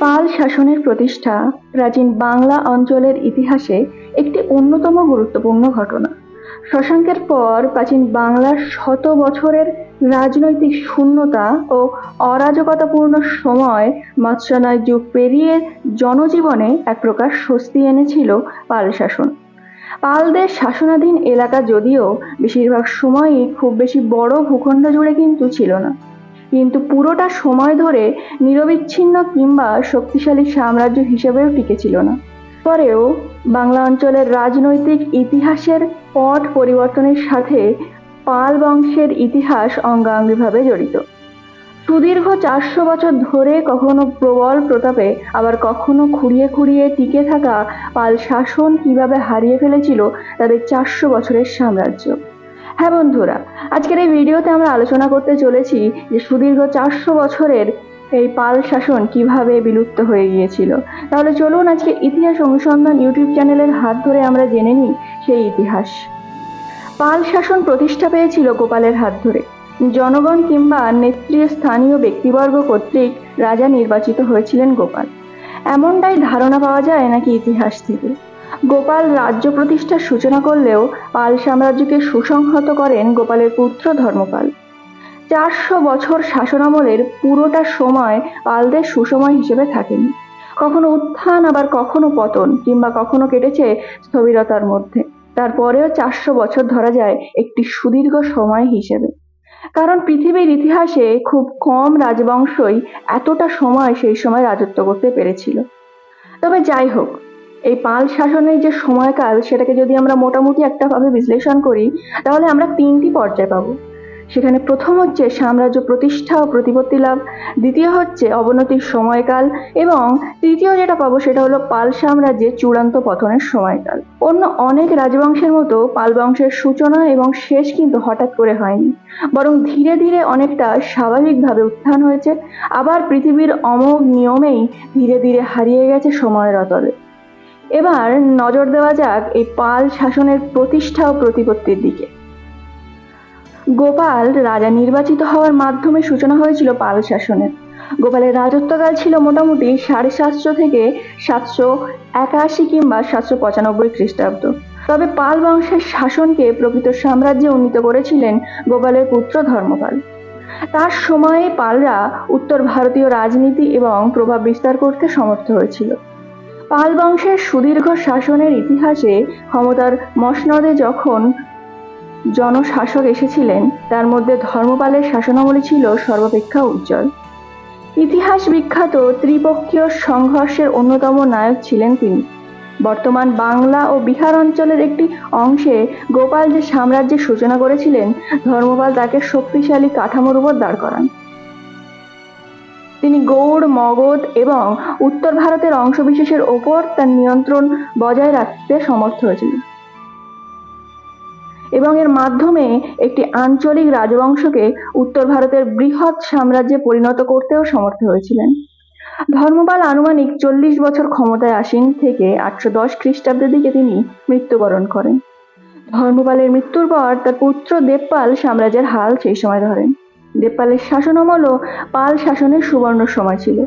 পাল শাসনের প্রতিষ্ঠা প্রাচীন বাংলা অঞ্চলের ইতিহাসে একটি অন্যতম গুরুত্বপূর্ণ ঘটনা। শশাঙ্কের পর প্রাচীন বাংলার শত বছরের রাজনৈতিক শূন্যতা ও অরাজকতাপূর্ণ সময় মৎস্যনয় যুগ পেরিয়ে জনজীবনে এক প্রকার স্বস্তি এনেছিল পাল শাসন। পালদের শাসনাধীন এলাকা যদিও বেশিরভাগ সময়ই খুব বেশি বড় ভূখণ্ড জুড়ে কিন্তু ছিল না। কিন্তু পুরোটা সময় ধরে নিরবিচ্ছিন্ন কিংবা শক্তিশালী সাম্রাজ্য হিসেবেও টিকেছিল না। পরেও বাংলা অঞ্চলের রাজনৈতিক ইতিহাসের পট পরিবর্তনের সাথে পাল বংশের ইতিহাস অঙ্গাঙ্গিভাবে জড়িত। সুদীর্ঘ চারশো বছর ধরে কখনো প্রবল প্রতাপে, আবার কখনো খুঁড়িয়ে খুঁড়িয়ে টিকে থাকা পাল শাসন কীভাবে হারিয়ে ফেলেছিল, তাদের চারশো বছরের সাম্রাজ্য। হ্যাঁ বন্ধুরা, আজকের এই ভিডিওতে আমরা আলোচনা করতে চলেছি যে সুদীর্ঘ চারশো বছরের এই পাল শাসন কীভাবে বিলুপ্ত হয়ে গিয়েছিল। তাহলে চলুন আজকে ইতিহাস অনুসন্ধান ইউটিউব চ্যানেলের হাত ধরে আমরা জেনে নিই সেই ইতিহাস। পাল শাসন প্রতিষ্ঠা পেয়েছিল গোপালের হাত ধরে। জনগণ কিংবা নেতৃস্থানীয় ব্যক্তিবর্গ কর্তৃক রাজা নির্বাচিত হয়েছিলেন গোপাল। এমনটাই ধারণা পাওয়া যায় নাকি ইতিহাস থেকে? গোপাল রাজ্য প্রতিষ্ঠার সূচনা করলেও পাল সাম্রাজ্যকে সুসংহত করেন গোপালের পুত্র ধর্মপাল। চারশো বছর শাসনামলের পুরোটা সময় পালদের সুসময় হিসেবে থাকেনি। কখনো উত্থান, আবার কখনো পতন, কিংবা কখনো কেটেছে স্থবিরতার মধ্যে। তারপরেও চারশো বছর ধরা যায় একটি সুদীর্ঘ সময় হিসেবে। কারণ পৃথিবীর ইতিহাসে খুব কম রাজবংশই এতটা সময় সেই সময় রাজত্ব করতে পেরেছিল। তবে যাই হোক এই পাল শাসনের যে সময়কাল, সেটাকে যদি আমরা মোটামুটি একটা ভাবে বিশ্লেষণ করি, তাহলে আমরা তিনটি পর্যায় পাবো। সেখানে প্রথম হচ্ছে সাম্রাজ্য প্রতিষ্ঠা ও প্রতিপত্তি লাভ, দ্বিতীয় হচ্ছে অবনতির সময়কাল, এবং তৃতীয় যেটা পাবো সেটা হলো পাল সাম্রাজ্যের চূড়ান্ত পতনের সময়কাল। অন্য অনেক রাজবংশের মতো পাল বংশের সূচনা এবং শেষ কিন্তু হঠাৎ করে হয়নি। বরং ধীরে ধীরে অনেকটা স্বাভাবিকভাবে উত্থান হয়েছে। আবার পৃথিবীর অমোঘ নিয়মেই ধীরে ধীরে হারিয়ে গেছে সময়ের অতলে। এবার নজর দেওয়া যাক এই পাল শাসনের প্রতিষ্ঠা ও প্রতিপত্তির দিকে। গোপাল রাজা নির্বাচিত হওয়ার মাধ্যমে সূচনা হয়েছিল পাল শাসনের। গোপালের রাজত্বকাল ছিল মোটামুটি সাড়ে সাতশো থেকে সাতশো একাশি কিংবা সাতশো পঁচানব্বই খ্রিস্টাব্দ। তবে পাল বংশের শাসনকে প্রকৃত সাম্রাজ্যে উন্নীত করেছিলেন গোপালের পুত্র ধর্মপাল। তার সময়ে পালরা উত্তর ভারতীয় রাজনীতি এবং প্রভাব বিস্তার করতে সমর্থ হয়েছিল। পাল বংশের সুদীর্ঘ শাসনের ইতিহাসে ক্ষমতার মসনদে যখন জনশাসক এসেছিলেন, তার মধ্যে ধর্মপালের শাসনামলী ছিল সর্বাপেক্ষা উজ্জ্বল। ইতিহাস বিখ্যাত ত্রিপক্ষীয় সংঘর্ষের অন্যতম নায়ক ছিলেন তিনি। বর্তমান বাংলা ও বিহার অঞ্চলের একটি অংশে গোপাল যে সাম্রাজ্যের সূচনা করেছিলেন, ধর্মপাল তাকে শক্তিশালী কাঠামোর উপর দাঁড় করান। তিনি গৌড়, মগধ এবং উত্তর ভারতের অংশবিশেষের ওপর তার নিয়ন্ত্রণ বজায় রাখতে সমর্থ হয়েছিলেন। এবং এর মাধ্যমে একটি আঞ্চলিক রাজবংশকে উত্তর ভারতের বৃহৎ সাম্রাজ্যে পরিণত করতেও সমর্থ হয়েছিলেন। ধর্মপাল আনুমানিক চল্লিশ বছর ক্ষমতায় আসীন থেকে আটশো দশ খ্রিস্টাব্দের দিকে তিনি মৃত্যুবরণ করেন। ধর্মপালের মৃত্যুর পর তার পুত্র দেবপাল সাম্রাজ্যের হাল সেই সময় ধরেন। দেবপালের শাসনামলও পাল শাসনের সুবর্ণ সময় ছিল।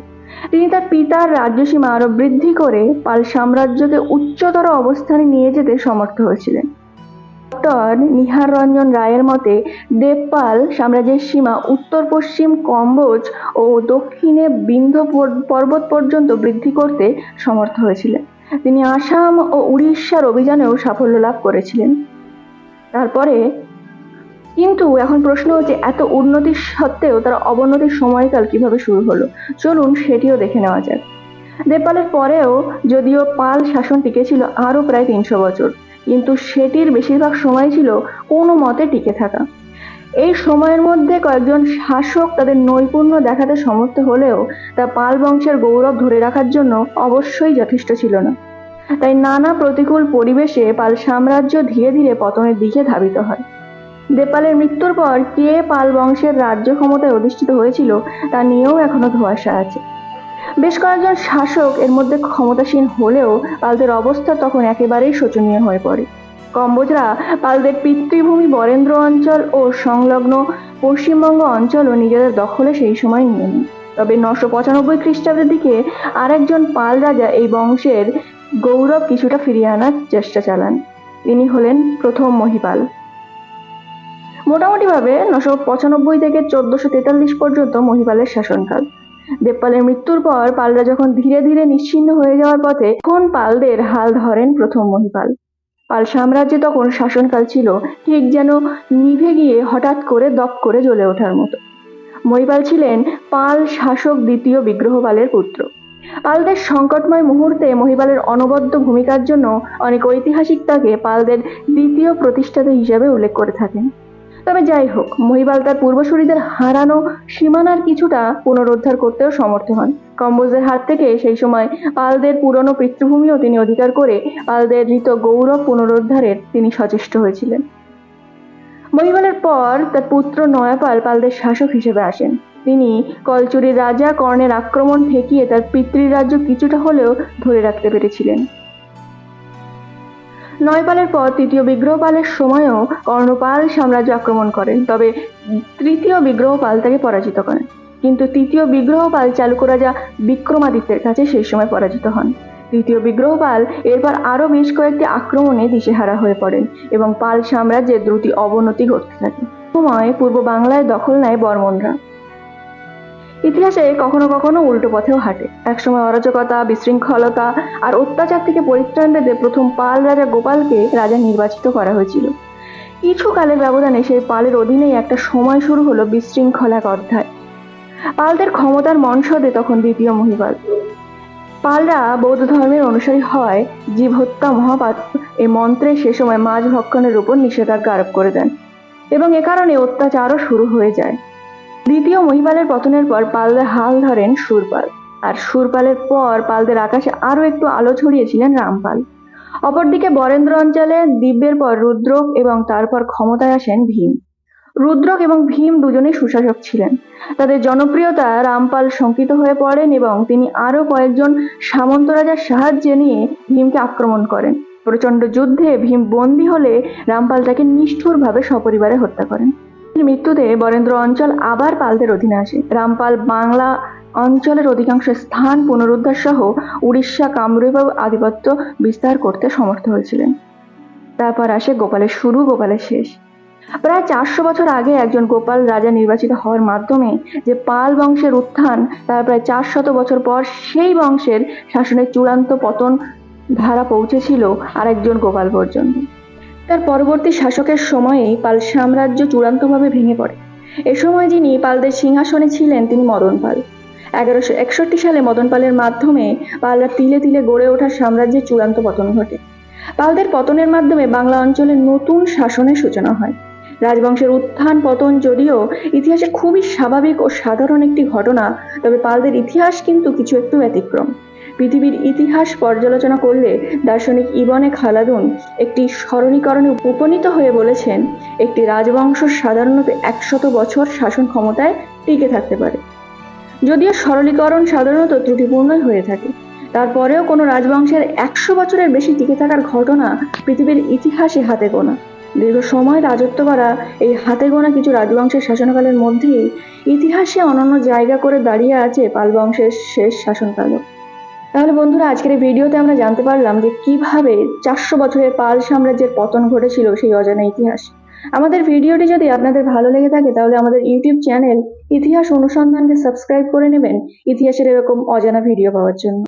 তিনি তার পিতার রাজ্যসীমা আরও বৃদ্ধি করে পাল সাম্রাজ্যকে উচ্চতর অবস্থানে নিয়ে যেতে সমর্থ হয়েছিলেন। ডক্টর নিহার রঞ্জন রায়ের মতে, দেবপাল সাম্রাজ্যের সীমা উত্তর পশ্চিম কম্বোজ ও দক্ষিণে বিন্ধ্য পর্বত পর্যন্ত বৃদ্ধি করতে সমর্থ হয়েছিলেন। তিনি আসাম ও উড়িষ্যার অভিযানেও সাফল্য লাভ করেছিলেন। তারপরে কিন্তু এখন প্রশ্ন হচ্ছে, এত উন্নতির সত্ত্বেও তার অবনতির সময়কাল কীভাবে শুরু হলো? চলুন সেটিও দেখে নেওয়া যাক। দেবপালের পরেও যদিও পাল শাসন টিকেছিল আরও প্রায় তিনশো বছর, কিন্তু সেটির বেশিরভাগ সময় ছিল কোনো মতে টিকে থাকা। এই সময়ের মধ্যে কয়েকজন শাসক তাদের নৈপুণ্য দেখাতে সমর্থ হলেও তা পাল বংশের গৌরব ধরে রাখার জন্য অবশ্যই যথেষ্ট ছিল না। তাই নানা প্রতিকূল পরিবেশে পাল সাম্রাজ্য ধীরে ধীরে পতনের দিকে ধাবিত হয়। দেপালের মৃত্যুর পর কে পাল বংশের রাজ্য ক্ষমতায় অধিষ্ঠিত হয়েছিল তা নিয়েও এখনও ধোঁয়াশা আছে। বেশ কয়েকজন শাসক এর মধ্যে ক্ষমতাসীন হলেও পালদের অবস্থা তখন একেবারেই শোচনীয় হয়ে পড়ে। কম্বোজরা পালদের পিতৃভূমি বরেন্দ্র অঞ্চল ও সংলগ্ন পশ্চিমবঙ্গ অঞ্চলও নিজেদের দখলে সেই সময় নিয়ে নেয় তবে নশো পঁচানব্বই খ্রিস্টাব্দের দিকে আরেকজন পাল রাজা এই বংশের গৌরব কিছুটা ফিরিয়ে আনার চেষ্টা চালান। তিনি হলেন প্রথম মহিপাল। মোটামুটিভাবে নশো পঁচানব্বই থেকে চোদ্দশো তেতাল্লিশ পর্যন্ত মহিপালের শাসনকাল। দেবপালের মৃত্যুর পর পালরা যখন ধীরে ধীরে নিশ্চিন্ন হয়ে যাওয়ার পথে, তখন পালদের হাল ধরেন প্রথম মহিপাল। পাল সাম্রাজ্যে তখন শাসনকাল ছিল ঠিক যেন নিভে গিয়ে হঠাৎ করে দপ করে জ্বলে ওঠার মতো। মহিপাল ছিলেন পাল শাসক দ্বিতীয় বিগ্রহপালের পুত্র। পালদের সংকটময় মুহূর্তে মহিপালের অনবদ্য ভূমিকার জন্য অনেক ঐতিহাসিক তাকে পালদের দ্বিতীয় প্রতিষ্ঠাতা হিসেবে উল্লেখ করে থাকেন। তবে যাই হোক, মহিবাল তার পূর্বসূরীদের হারানো সীমানার কিছুটা পুনরুদ্ধার করতেও সমর্থ হন। কম্বোজের হাত থেকে সেই সময় পালদের পুরনো পিতৃভূমিও তিনি অধিকার করে পালদের ঋত গৌরব পুনরুদ্ধারের তিনি সচেষ্ট হয়েছিলেন। মহিবালের পর তার পুত্র নয়াপাল পালদের শাসক হিসেবে আসেন। তিনি কলচুরির রাজা কর্ণের আক্রমণ ঠেকিয়ে তার পিতৃরাজ্য কিছুটা হলেও ধরে রাখতে পেরেছিলেন। নয়পালের পর তৃতীয় বিগ্রহপালের সময়ও কর্ণপাল সাম্রাজ্য আক্রমণ করেন, তবে তৃতীয় বিগ্রহপাল তাকে পরাজিত করেন। কিন্তু তৃতীয় বিগ্রহপাল চালুক্য রাজা বিক্রমাদিত্যের কাছে সেই সময় পরাজিত হন। তৃতীয় বিগ্রহপাল এরপর আরও বেশ কয়েকটি আক্রমণে দিশেহারা হয়ে পড়েন এবং পাল সাম্রাজ্যের দ্রুত অবনতি ঘটতে থাকে। সময় পূর্ব বাংলায় দখল নেয় বর্মনরা ইতিহাসে কখনো কখনো উল্টো পথেও হাঁটে। একসময় অরাজকতা, বিশৃঙ্খলতা আর অত্যাচার থেকে পরিত্রাণ পেতে প্রথম পাল রাজা গোপালকে রাজা নির্বাচিত করা হয়েছিল। কিছু কালের ব্যবধানে সেই পালের অধীনেই একটা সময় শুরু হলো বিশৃঙ্খল এক অধ্যায়। পালদের ক্ষমতার মনসদে তখন দ্বিতীয় মহিপাল। পালরা বৌদ্ধ ধর্মের অনুসারী হয় জীব হত্যা মহাপাত এই মন্ত্রে সে সময় মাছ ভক্ষণের উপর নিষেধাজ্ঞা আরোপ করে দেন এবং এ কারণে অত্যাচারও শুরু হয়ে যায়। দ্বিতীয় মহিপালের পতনের পর পালদের হাল ধরেন সুরপাল। আর সুরপালের পর পালদের আকাশে আরও একটু আলো ছড়িয়েছিলেন রামপাল। অপরদিকে বরেন্দ্র অঞ্চলে দিব্যের পর রুদ্রক এবং তারপর ক্ষমতায় আসেন ভীম। রুদ্রক এবং ভীম দুজনেই সুশাসক ছিলেন। তাদের জনপ্রিয়তা রামপাল শঙ্কিত হয়ে পড়েন এবং তিনি আরও কয়েকজন সামন্ত রাজার সাহায্য নিয়ে ভীমকে আক্রমণ করেন। প্রচণ্ড যুদ্ধে ভীম বন্দী হলে রামপাল তাকে নিষ্ঠুরভাবে সপরিবারে হত্যা করেন। মৃত্যুতে বরেন্দ্র অঞ্চল আবার পালদের অধীনে আসে। রামপাল বাংলা অঞ্চলের অধিকাংশ স্থান পুনরুদ্ধার সহ উড়িষ্যা কামরূপ আধিপত্য বিস্তার করতে সমর্থ হয়েছিলেন। তারপর আসে গোপালের শুরু, গোপালের শেষ। প্রায় চারশো বছর আগে একজন গোপাল রাজা নির্বাচিত হওয়ার মাধ্যমে যে পাল বংশের উত্থান, তার প্রায় চারশত বছর পর সেই বংশের শাসনের চূড়ান্ত পতন ধারা পৌঁছেছিল আরেকজন গোপাল পর্যন্ত। তার পরবর্তী শাসকের সময়েই পাল সাম্রাজ্য চূড়ান্তভাবে ভেঙে পড়ে। এ সময় যিনি পালদের সিংহাসনে ছিলেন, তিনি মদন পাল। এগারোশো একষট্টি সালে মদন পালের মাধ্যমে পালরা তিলে তিলে গড়ে ওঠা সাম্রাজ্যের চূড়ান্ত পতন ঘটে। পালদের পতনের মাধ্যমে বাংলা অঞ্চলে নতুন শাসনের সূচনা হয়। রাজবংশের উত্থান পতন যদিও ইতিহাসে খুবই স্বাভাবিক ও সাধারণ একটি ঘটনা, তবে পালদের ইতিহাস কিন্তু কিছু একটু ব্যতিক্রম। পৃথিবীর ইতিহাস পর্যালোচনা করলে দার্শনিক ইবনে খালাদুন একটি সরলীকরণে উপনীত হয়ে বলেছেন, একটি রাজবংশ সাধারণত একশত বছর শাসন ক্ষমতায় টিকে থাকতে পারে। যদিও সরলীকরণ সাধারণত ত্রুটিপূর্ণই হয়ে থাকে, তারপরেও কোনো রাজবংশের একশো বছরের বেশি টিকে থাকার ঘটনা পৃথিবীর ইতিহাসে হাতে গোনা। দীর্ঘ সময় রাজত্ব করা এই হাতে গোনা কিছু রাজবংশের শাসনকালের মধ্যেই ইতিহাসে অনন্য জায়গা করে দাঁড়িয়ে আছে পাল বংশের শেষ শাসনকালও। তাহলে বন্ধুরা, আজকের এই ভিডিওতে আমরা জানতে পারলাম যে কীভাবে চারশো বছরের পাল সাম্রাজ্যের পতন ঘটেছিল সেই অজানা ইতিহাস। আমাদের ভিডিওটি যদি আপনাদের ভালো লেগে থাকে, তাহলে আমাদের ইউটিউব চ্যানেল ইতিহাস অনুসন্ধানকে সাবস্ক্রাইব করে নেবেন। ইতিহাসের এরকম অজানা ভিডিও পাওয়ার জন্য।